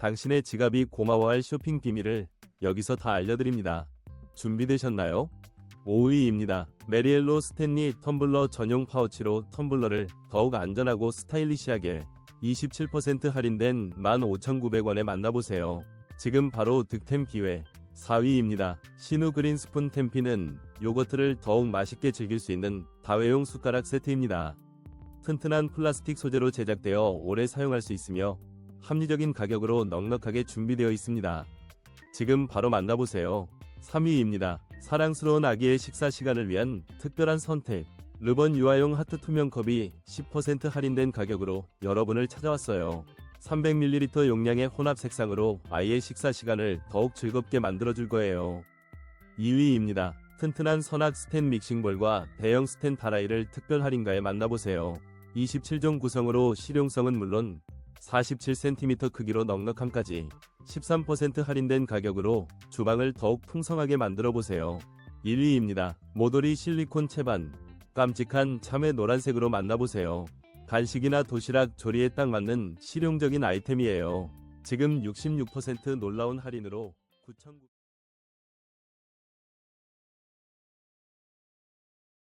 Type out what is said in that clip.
당신의 지갑이 고마워할 쇼핑 비밀을 여기서 다 알려드립니다. 준비되셨나요? 5위입니다. 메리엘로 스탠리 텀블러 전용 파우치로 텀블러를 더욱 안전하고 스타일리시하게 27% 할인된 15,900원에 만나보세요. 지금 바로 득템 기회. 4위입니다. 신우 그린 스푼 템피는 요거트를 더욱 맛있게 즐길 수 있는 다회용 숟가락 세트입니다. 튼튼한 플라스틱 소재로 제작되어 오래 사용할 수 있으며 합리적인 가격으로 넉넉하게 준비되어 있습니다. 지금 바로 만나보세요. 3위입니다. 사랑스러운 아기의 식사 시간을 위한 특별한 선택. 르번 유아용 하트 투명 컵이 10% 할인된 가격으로 여러분을 찾아왔어요. 300ml 용량의 혼합 색상으로 아이의 식사 시간을 더욱 즐겁게 만들어줄 거예요. 2위입니다. 튼튼한 선악 스텐 믹싱볼과 대형 스텐 다라이를 특별 할인가에 만나보세요. 27종 구성으로 실용성은 물론 47cm 크기로 넉넉함까지 13% 할인된 가격으로 주방을 더욱 풍성하게 만들어 보세요. 1위입니다. 모도리 실리콘 채반. 깜찍한 참외 노란색으로 만나보세요. 간식이나 도시락 조리에 딱 맞는 실용적인 아이템이에요. 지금 66% 놀라운 할인으로 9,900